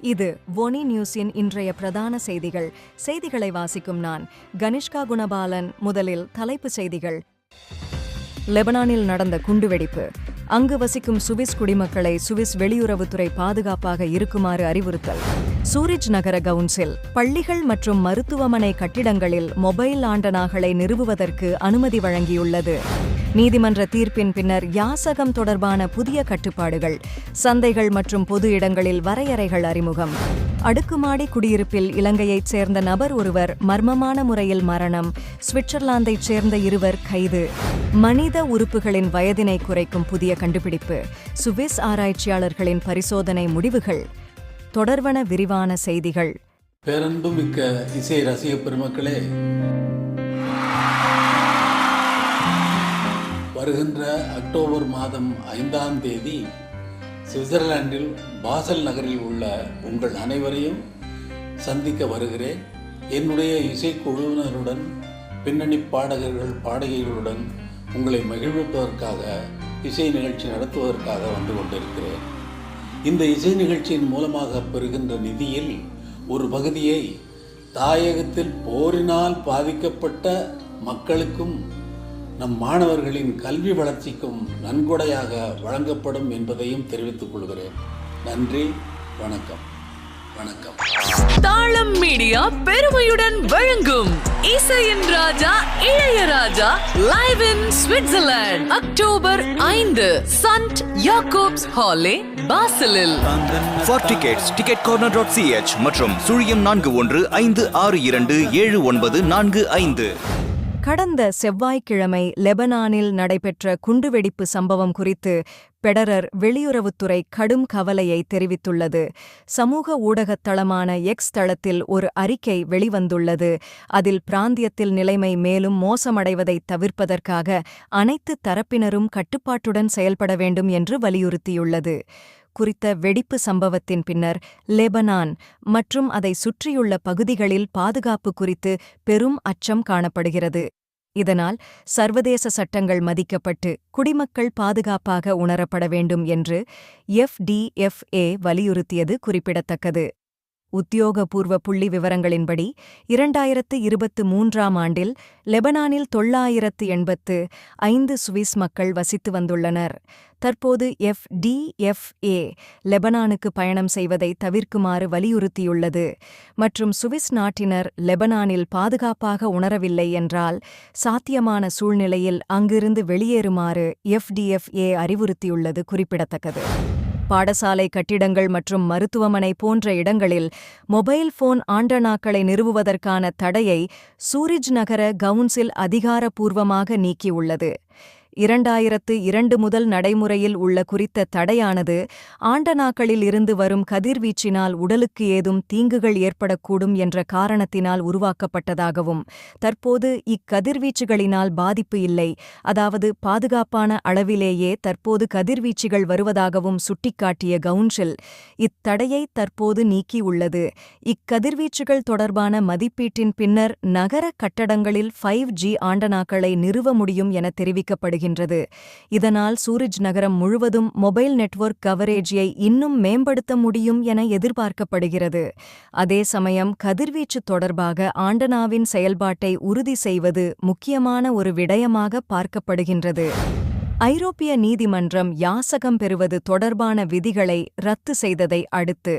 இது ஒனி நியூஸின் இன்றைய பிரதான செய்திகள். செய்திகளை வாசிக்கும் நான் கனிஷ்கா குணபாலன். முதலில் தலைப்புச் செய்திகள். லெபனானில் நடந்த குண்டுவெடிப்பு அங்கு வசிக்கும் சுவிஸ் குடிமக்களை சுவிஸ் வெளியுறவுத்துறை பாதுகாப்பாக இருக்குமாறு அறிவுறுத்தல். சூரிஜ் நகர கவுன்சில் பள்ளிகள் மற்றும் மருத்துவமனை கட்டிடங்களில் மொபைல் ஆண்டனாகளை நிறுவுவதற்கு அனுமதி வழங்கியுள்ளது. நீதிமன்ற தீர்ப்பின் பின்னர் யாசகம் தொடர்பான புதிய கட்டுப்பாடுகள் சந்தைகள் மற்றும் பொது இடங்களில் வரையறைகள் அறிமுகம். அடுக்குமாடி குடியிருப்பில் இலங்கையைச் சேர்ந்த நபர் ஒருவர் மர்மமான முறையில் மரணம் சுவிட்சர்லாந்தைச் சேர்ந்த இருவர் கைது. மனித உறுப்புகளின் வயதினை குறைக்கும் புதிய கண்டுபிடிப்பு சுவிஸ் ஆராய்ச்சியாளர்களின் பரிசோதனை முடிவுகள். தொடர்வன விரிவான செய்திகள். பேரன்பு மிக்க இசை ரசிக பெருமக்களே வருகின்ற அக்டோபர் மாதம் ஐந்தாம் தேதி சுவிட்சர்லாந்தில் பாசல் நகரில் உள்ள உங்கள் அனைவரையும் சந்திக்க வருகிறேன். என்னுடைய இசைக்குழுவினருடன் பின்னணி பாடகர்கள் பாடகிகளுடன் உங்களை மகிழ்விப்பதற்காக இசை நிகழ்ச்சி நடத்துவதற்காக வந்து கொண்டிருக்கிறேன். இந்த இசை நிகழ்ச்சியின் மூலமாக பெறுகின்ற நிதியில் ஒரு பகுதியை தாயகத்தில் போரினால் பாதிக்கப்பட்ட மக்களுக்கும் நம் மாணவர்களின் கல்வி வளர்ச்சிக்கும் நன்கொடையாக வழங்கப்படும் என்பதையும் தெரிவித்துக் கொள்கிறேன். நன்றி வணக்கம். வணக்கம். தாளம் மீடியா பெருமையுடன் வழங்கும் இசையின் ராஜா Ilaiyaraaja live in Switzerland October ஐந்து Sankt Jakobs Halle பாசலில். For tickets ticket corner dot CH மற்றும் சுழியம் நான்கு ஒன்று ஐந்து ஆறு இரண்டு ஏழு ஒன்பது நான்கு ஐந்து. கடந்த செவ்வாய்க்கிழமை லெபனானில் நடைபெற்ற குண்டுவெடிப்பு சம்பவம் குறித்து பெடரர் வெளியுறவுத்துறை கடும் கவலையை தெரிவித்துள்ளது. சமூக ஊடகத் தளமான எக்ஸ் தளத்தில் ஒரு அறிக்கை வெளிவந்துள்ளது. அதில் பிராந்தியத்தில் நிலைமை மேலும் மோசமடைவதை தவிர்ப்பதற்காக அனைத்து தரப்பினரும் கட்டுப்பாட்டுடன் செயல்பட வேண்டும் என்று வலியுறுத்தியுள்ளது. குறித்த வெடிப்பு சம்பவத்தின் பின்னர் லெபனான் மற்றும் அதை சுற்றியுள்ள பகுதிகளில் பாதுகாப்பு குறித்து பெரும் அச்சம் காணப்படுகிறது. இதனால் சர்வதேச சட்டங்கள் மதிக்கப்பட்டு குடிமக்கள் பாதுகாப்பாக உணரப்பட வேண்டும் என்று எஃப்டிஎஃப்ஏ வலியுறுத்தியது குறிப்பிடத்தக்கது. உத்தியோகபூர்வ புள்ளி விவரங்களின்படி இரண்டாயிரத்து இருபத்து மூன்றாம் ஆண்டில் லெபனானில் தொள்ளாயிரத்து எண்பத்து ஐந்து சுவிஸ் மக்கள் வசித்து வந்துள்ளனர். தற்போது எஃப்டிஎஃப்ஏ லெபனானுக்கு பயணம் செய்வதை தவிர்க்குமாறு வலியுறுத்தியுள்ளது. மற்றும் சுவிஸ் நாட்டினர் லெபனானில் பாதுகாப்பாக உணரவில்லை என்றால் சாத்தியமான சூழ்நிலையில் அங்கிருந்து வெளியேறுமாறு எஃப்டிஎஃப்ஏ அறிவுறுத்தியுள்ளது குறிப்பிடத்தக்கது. பாடசாலை கட்டிடங்கள் மற்றும் மருத்துவமனை போன்ற இடங்களில் மொபைல் போன் ஆண்டனாக்களை நிறுவுவதற்கான தடையை சூரிஜ் நகர கவுன்சில் அதிகாரப்பூர்வமாக நீக்கியுள்ளது. இரண்டாயிரத்து இரண்டு முதல் நடைமுறையில் உள்ள குறித்த தடையானது ஆண்டனாக்களில் இருந்து வரும் கதிர்வீச்சினால் உடலுக்கு ஏதும் தீங்குகள் ஏற்படக்கூடும் என்ற காரணத்தினால் உருவாக்கப்பட்டதாகவும் தற்போது இக்கதிர்வீச்சுகளினால் பாதிப்பு இல்லை. அதாவது பாதுகாப்பான அளவிலேயே தற்போது கதிர்வீச்சுகள் வருவதாகவும் சுட்டிக்காட்டிய கவுன்சில் இத்தடையை தற்போது நீக்கியுள்ளது. இக்கதிர்வீச்சுகள் தொடர்பான மதிப்பீட்டின் பின்னர் நகர கட்டடங்களில் ஃபைவ் ஜி ஆண்டனாக்களை நிறுவ முடியும் என தெரிவிக்கப்படுகிறது வருகின்றது. இதனால் சூரிஜ் நகரம் முழுவதும் மொபைல் நெட்வொர்க் கவரேஜை இன்னும் மேம்படுத்த முடியும் என எதிர்பார்க்கப்படுகிறது. அதே சமயம் கதிர்வீச்சு தொடர்பாக ஆண்டனாவின் செயல்பாட்டை உறுதி செய்வது முக்கியமான ஒரு விடயமாக பார்க்கப்படுகின்றது. ஐரோப்பிய நீதிமன்றம் யாசகம் பெறுவது தொடர்பான விதிகளை ரத்து செய்ததை அடுத்து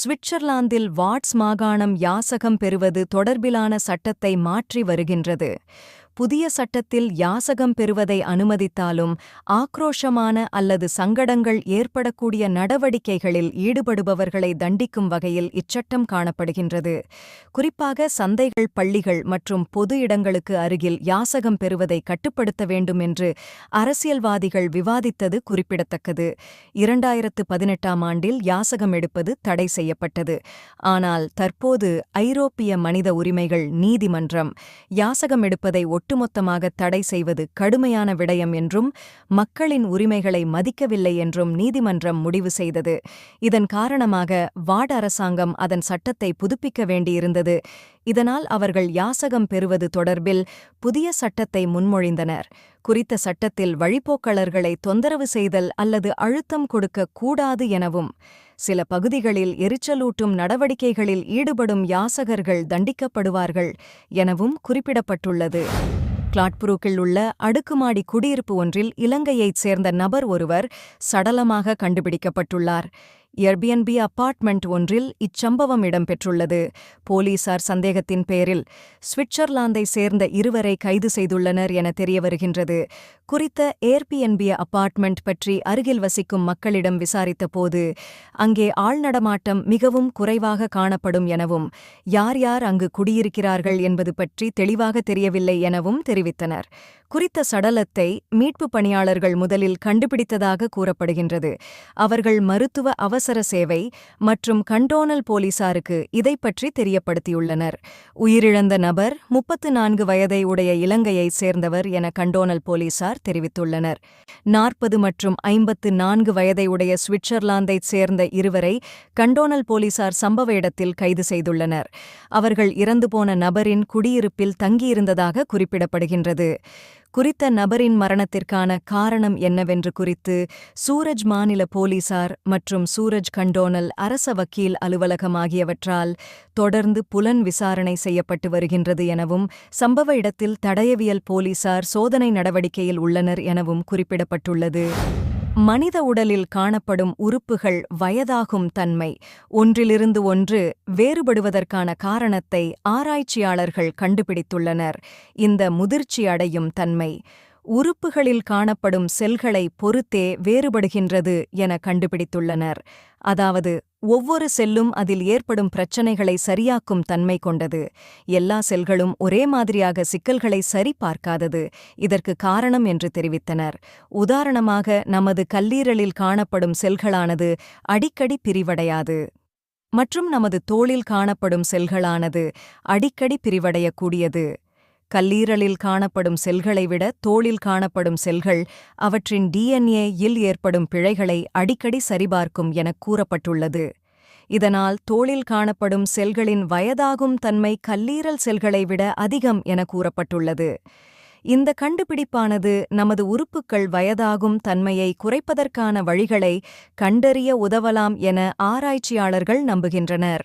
சுவிட்சர்லாந்தில் வாட்ஸ் மாகாணம் யாசகம் பெறுவது தொடர்பிலான சட்டத்தை மாற்றி வருகின்றது. புதிய சட்டத்தில் யாசகம் பெறுவதை அனுமதித்தாலும் ஆக்ரோஷமான அல்லது சங்கடங்கள் ஏற்படக்கூடிய நடவடிக்கைகளில் ஈடுபடுபவர்களை தண்டிக்கும் வகையில் இச்சட்டம் காணப்படுகின்றது. குறிப்பாக சந்தைகள் பள்ளிகள் மற்றும் பொது இடங்களுக்கு அருகில் யாசகம் பெறுவதை கட்டுப்படுத்த வேண்டும் என்று அரசியல்வாதிகள் விவாதித்தது குறிப்பிடத்தக்கது. இரண்டாயிரத்து பதினெட்டாம் ஆண்டில் யாசகம் எடுப்பது தடை செய்யப்பட்டது. ஆனால் தற்போது ஐரோப்பிய மனித உரிமைகள் நீதிமன்றம் யாசகம் எடுப்பதை ஒட்டுமொத்தமாக தடை செய்வது கடுமையான விடயம் என்றும் மக்களின் உரிமைகளை மதிக்கவில்லை என்றும் நீதிமன்றம் முடிவு செய்தது. இதன் காரணமாக வார்டு அரசாங்கம் அதன் சட்டத்தை புதுப்பிக்க வேண்டியிருந்தது. இதனால் அவர்கள் யாசகம் பெறுவது தொடர்பில் புதிய சட்டத்தை முன்மொழிந்தனர். குறித்த சட்டத்தில் வழிப்போக்களர்களை தொந்தரவு செய்தல் அல்லது அழுத்தம் கொடுக்க கூடாது எனவும் சில பகுதிகளில் எரிச்சலூட்டும் நடவடிக்கைகளில் ஈடுபடும் யாசகர்கள் தண்டிக்கப்படுவார்கள் எனவும் குறிப்பிடப்பட்டுள்ளது. கிளாட்புரூக்கில் உள்ள அடுக்குமாடி குடியிருப்பு ஒன்றில் இலங்கையைச் சேர்ந்த நபர் ஒருவர் சடலமாக கண்டுபிடிக்கப்பட்டுள்ளார். எர்பிஎன்பி அபார்ட்மெண்ட் ஒன்றில் இச்சம்பவம் இடம்பெற்றுள்ளது. போலீசார் சந்தேகத்தின் பேரில் சுவிட்சர்லாந்தை சேர்ந்த இருவரை கைது செய்துள்ளனர் என தெரியவருகின்றது. குறித்த ஏர்பிஎன்பி அபார்ட்மெண்ட் பற்றி அருகில் வசிக்கும் மக்களிடம் விசாரித்தபோது அங்கே ஆள்நடமாட்டம் மிகவும் குறைவாக காணப்படும் எனவும் யார் யார் அங்கு குடியிருக்கிறார்கள் என்பது பற்றி தெளிவாக தெரியவில்லை எனவும் தெரிவித்தனர். குறித்த சடலத்தை மீட்பு பணியாளர்கள் முதலில் கண்டுபிடித்ததாக கூறப்படுகின்றது. அவர்கள் மருத்துவ அவசர சேவை மற்றும் கண்டோனல் போலீசாருக்கு இதை பற்றி தெரியப்படுத்தியுள்ளனர். உயிரிழந்த நபர் முப்பத்து நான்கு வயதை உடைய இலங்கையைச் சேர்ந்தவர் என கண்டோனல் போலீசார் தெரிவித்துள்ளனர். நாற்பது மற்றும் ஐம்பத்து நான்கு வயதை உடைய சுவிட்சர்லாந்தைச் சேர்ந்த இருவரை கண்டோனல் போலீசார் சம்பவ இடத்தில் கைது செய்துள்ளனர். அவர்கள் இறந்துபோன நபரின் குடியிருப்பில் தங்கியிருந்ததாக குறிப்பிடப்படுகின்றது. குறித்த நபரின் மரணத்திற்கான காரணம் என்னவென்று குறித்து சூரஜ் மாநில போலீசார் மற்றும் சூரஜ் கண்டோனல் அரச வக்கீல் அலுவலகம் ஆகியவற்றால் தொடர்ந்து புலன் விசாரணை செய்யப்பட்டு வருகின்றது எனவும் சம்பவ இடத்தில் தடயவியல் போலீசார் சோதனை நடவடிக்கையில் உள்ளனர் எனவும் குறிப்பிடப்பட்டுள்ளது. மனித உடலில் காணப்படும் உறுப்புகள் வயதாகும் தன்மை. ஒன்றிலிருந்து ஒன்று வேறுபடுவதற்கான காரணத்தை ஆராய்ச்சியாளர்கள் கண்டுபிடித்துள்ளனர். இந்த முதிர்ச்சி அடையும் தன்மை. உறுப்புகளில் காணப்படும் செல்களை பொறுத்தே வேறுபடுகின்றது என கண்டுபிடித்துள்ளனர். அதாவது ஒவ்வொரு செல்லும் அதில் ஏற்படும் பிரச்சனைகளை சரியாக்கும் தன்மை கொண்டது. எல்லா செல்களும் ஒரே மாதிரியாக சிக்கல்களை சரிபார்க்காதது. இதற்கு காரணம் என்று தெரிவித்தனர். உதாரணமாக நமது கல்லீரலில் காணப்படும் செல்களானது அடிக்கடி பிரிவடையாது. மற்றும் நமது தோளில் காணப்படும் செல்களானது அடிக்கடி பிரிவடையக்கூடியது. கல்லீரலில் காணப்படும் செல்களை விட தோளில் காணப்படும் செல்கள் அவற்றின் டிஎன்ஏ இல் ஏற்படும் பிழைகளை அடிக்கடி சரிபார்க்கும் எனக் கூறப்பட்டுள்ளது. இதனால் தோளில் காணப்படும் செல்களின் வயதாகும் தன்மை கல்லீரல் செல்களை விட அதிகம் என கூறப்பட்டுள்ளது. இந்த கண்டுபிடிப்பானது நமது உறுப்புக்கள் வயதாகும் தன்மையை குறைப்பதற்கான வழிகளை கண்டறிய உதவலாம் என ஆராய்ச்சியாளர்கள் நம்புகின்றனர்.